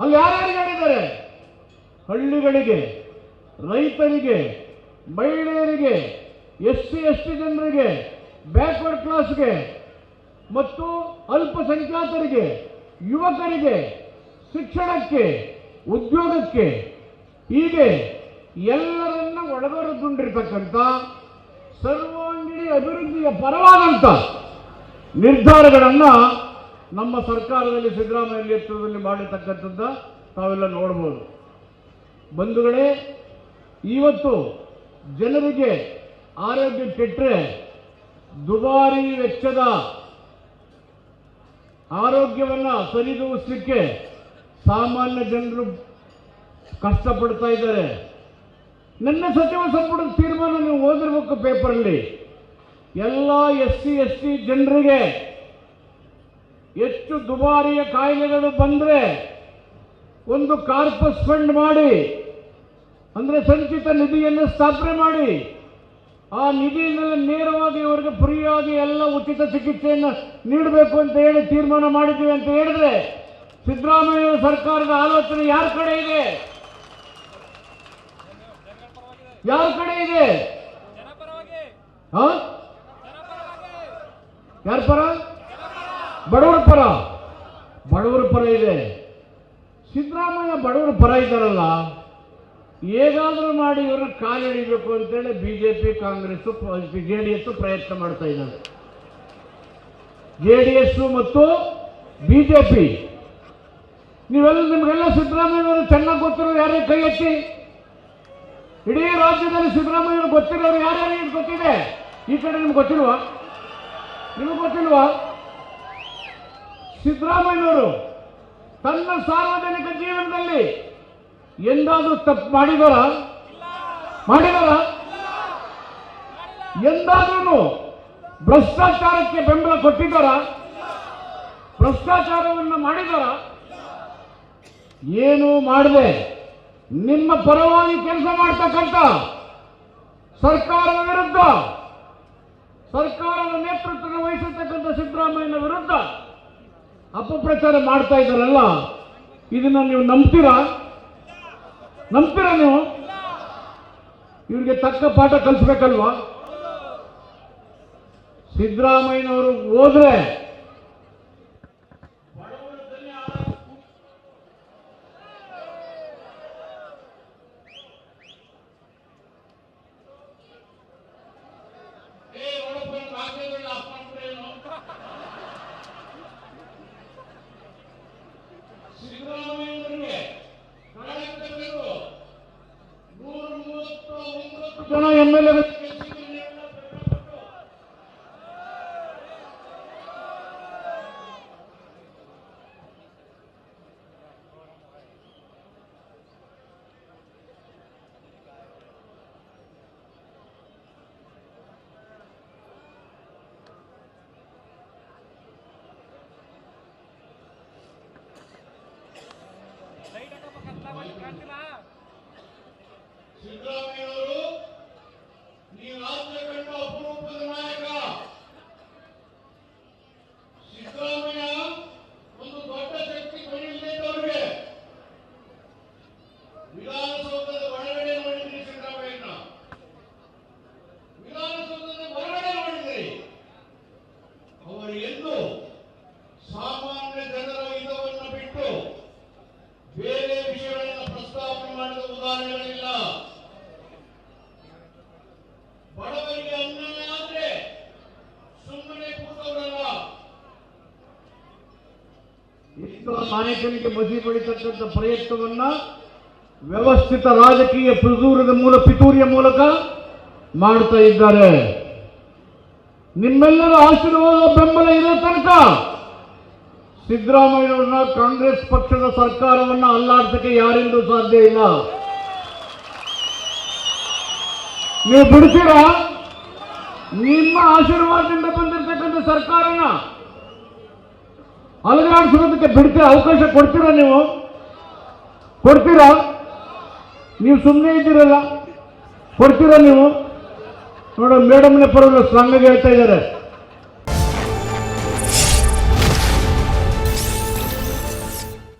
ಅಲ್ಲಿ ಯಾರ್ಯಾರಿಗೆ ಹೇಳಿದ್ದಾರೆ ಹಳ್ಳಿಗಳಿಗೆ, ರೈತರಿಗೆ, ಮಹಿಳೆಯರಿಗೆ ಎಸ್ ಸಿ ಎಸ್ ಟಿ ಜನರಿಗೆ ಬ್ಯಾಕ್ವರ್ಡ್ ಕ್ಲಾಸ್ಗೆ ಮತ್ತು ಅಲ್ಪಸಂಖ್ಯಾತರಿಗೆ, ಯುವಕರಿಗೆ, ಶಿಕ್ಷಣಕ್ಕೆ, ಉದ್ಯೋಗಕ್ಕೆ. ಹೀಗೆ ಎಲ್ಲರನ್ನ ಒಳಗೊರೆದುಕೊಂಡಿರ್ತಕ್ಕಂಥ ಸರ್ವಾಂಗೀಣ ಅಭಿವೃದ್ಧಿಯ ಪರವಾದಂಥ ನಿರ್ಧಾರಗಳನ್ನು ನಮ್ಮ ಸರ್ಕಾರದಲ್ಲಿ ಸಿದ್ದರಾಮಯ್ಯ ನೇತೃತ್ವದಲ್ಲಿ ಮಾಡಿರ್ತಕ್ಕಂಥದ್ದು ತಾವೆಲ್ಲ ನೋಡ್ಬೋದು. ಬಂಧುಗಳೇ, ಇವತ್ತು ಜನರಿಗೆ ಆರೋಗ್ಯ ಕೆಟ್ಟರೆ ದುಬಾರಿ ವೆಚ್ಚದ ಆರೋಗ್ಯವನ್ನು ಸರಿದೂಗಿಸಲಿಕ್ಕೆ ಸಾಮಾನ್ಯ ಜನರು ಕಷ್ಟಪಡ್ತಾ ಇದ್ದಾರೆ. ನನ್ನ ಸಚಿವ ಸಂಪುಟದ ತೀರ್ಮಾನ ನೀವು ಓದಿರ್ಬೇಕು ಪೇಪರಲ್ಲಿ. ಎಲ್ಲ ಎಸ್ ಸಿ, ಎಸ್ ಟಿ ಜನರಿಗೆ ಹೆಚ್ಚು ದುಬಾರಿಯ ಕಾಯಿಲೆಗಳು ಬಂದರೆ ಒಂದು ಕಾರ್ಪಸ್ ಫಂಡ್ ಮಾಡಿ ಅಂದರೆ ಸಂಚಿತ ನಿಧಿಯನ್ನು ಸ್ಥಾಪನೆ ಮಾಡಿ ಆ ನಿಧಿಯಿಂದ ನೇರವಾಗಿ ಇವರಿಗೆ ಫ್ರೀಯಾಗಿ ಎಲ್ಲ ಉಚಿತ ಚಿಕಿತ್ಸೆಯನ್ನು ನೀಡಬೇಕು ಅಂತ ಹೇಳಿ ತೀರ್ಮಾನ ಮಾಡಿದ್ದೀವಿ ಅಂತ ಹೇಳಿದ್ರೆ ಸಿದ್ದರಾಮಯ್ಯ ಸರ್ಕಾರದ ಆಲೋಚನೆ ಯಾರ ಕಡೆ ಇದೆ? ಯಾರ ಕಡೆ ಇದೆ? ಹಾ? ಯಾರ ಪರ? ಬಡವರ ಪರ ಬಡವರ ಪರ ಇದೆ. ಸಿದ್ದರಾಮಯ್ಯ ಬಡವರ ಪರ ಇದ್ದಾರಲ್ಲ, ಹೇಗಾದರೂ ಮಾಡಿ ಇವ್ರನ್ನ ಕಾಲಿಡಿಬೇಕು ಅಂತೇಳಿ B J P Congress J D S ಪ್ರಯತ್ನ ಮಾಡ್ತಾ ಇದ್ದಾರೆ. ಜೆ ಡಿ ಎಸ್ ಮತ್ತು ಬಿ ಜೆ ಪಿ ನೀವೆಲ್ಲ ನಿಮಗೆಲ್ಲ ಸಿದ್ದರಾಮಯ್ಯವರು ಚೆನ್ನಾಗಿ ಗೊತ್ತಿರೋ ಯಾರೇ ಕೈ ಎತ್ತಿ? ಇಡೀ ರಾಜ್ಯದಲ್ಲಿ ಸಿದ್ದರಾಮಯ್ಯವರು ಗೊತ್ತಿರೋರು ಯಾರ್ಯಾರು ಗೊತ್ತಿದೆ? ಈ ಕಡೆ ನಿಮ್ಗೆ ಗೊತ್ತಿಲ್ವಾ? ನಿಮಗೆ ಗೊತ್ತಿಲ್ವಾ? ಸಿದ್ದರಾಮಯ್ಯನವರು ತನ್ನ ಸಾರ್ವಜನಿಕ ಜೀವನದಲ್ಲಿ ಎಂದಾದರೂ ತಪ್ಪು ಮಾಡಿದಾರ? ಮಾಡಿದಾರ? ಎಂದಾದ್ರೂ ಭ್ರಷ್ಟಾಚಾರಕ್ಕೆ ಬೆಂಬಲ ಕೊಟ್ಟಿದ್ದಾರ? ಭ್ರಷ್ಟಾಚಾರವನ್ನು ಮಾಡಿದಾರ? ಏನು ಮಾಡದೆ ನಿಮ್ಮ ಪರವಾಗಿ ಕೆಲಸ ಮಾಡ್ತಕ್ಕಂಥ ಸರ್ಕಾರದ ವಿರುದ್ಧ, ಸರ್ಕಾರದ ನೇತೃತ್ವ ವಹಿಸತಕ್ಕಂಥ ಸಿದ್ದರಾಮಯ್ಯನ ವಿರುದ್ಧ ಅಪಪ್ರಚಾರ ಮಾಡ್ತಾ ಇದ್ದಾರಲ್ಲ ಇದನ್ನ ನೀವು ನಂಬ್ತೀರಾ? ನಂಬ್ತೀರಾ ನೀವು? ಇವ್ರಿಗೆ ತಕ್ಕ ಪಾಠ ಕಲಿಸ್ಬೇಕಲ್ವಾ? ಸಿದ್ದರಾಮಯ್ಯನವರು ಹೋದ್ರೆ ಉದಾಹರಣೆಗಳಿಲ್ಲ ಬಡವರಿಗೆ ಅನ್ನ ಆದ್ರೆ ಸುಮ್ಮನೆ ಕೂತವರಲ್ಲ ನಾಯಕನಿಗೆ ಮಸಿ ಬಳಿತಕ್ಕಂಥ ಪ್ರಯತ್ನವನ್ನ ವ್ಯವಸ್ಥಿತ ರಾಜಕೀಯ ಪಿತೂರದ ಮೂಲ ಪಿತೂರಿಯ ಮೂಲಕ ಮಾಡ್ತಾ ಇದ್ದಾರೆ. ನಿಮ್ಮೆಲ್ಲರ ಆಶೀರ್ವಾದ ಬೆಂಬಲ ಇರೋ ತನಕ ಸಿದ್ದರಾಮಯ್ಯವ್ರನ್ನ ಕಾಂಗ್ರೆಸ್ ಪಕ್ಷದ ಸರ್ಕಾರವನ್ನ ಅಲ್ಲಾಡ್ಸಕ್ಕೆ ಯಾರಿಂದೂ ಸಾಧ್ಯ ಇಲ್ಲ. ನೀವು ಬಿಡ್ತೀರಾ? ನಿಮ್ಮ ಆಶೀರ್ವಾದದಿಂದ ಬಂದಿರತಕ್ಕಂಥ ಸರ್ಕಾರನ ಅಲಗಾಡಿಸೋದಕ್ಕೆ ಬಿಡ್ತೀರ? ಅವಕಾಶ ಕೊಡ್ತೀರಾ ನೀವು? ಕೊಡ್ತೀರಾ? ನೀವು ಸುಮ್ಮನೆ ಇದ್ದೀರಲ್ಲ? ಕೊಡ್ತೀರಾ ನೀವು? ನೋಡೋ, ಮೇಡಮ್ನೇ ಪರವಾಗಿ ಸ್ಟ್ರಾಂಗ್ ಹೇಳ್ತಾ ಇದ್ದಾರೆ.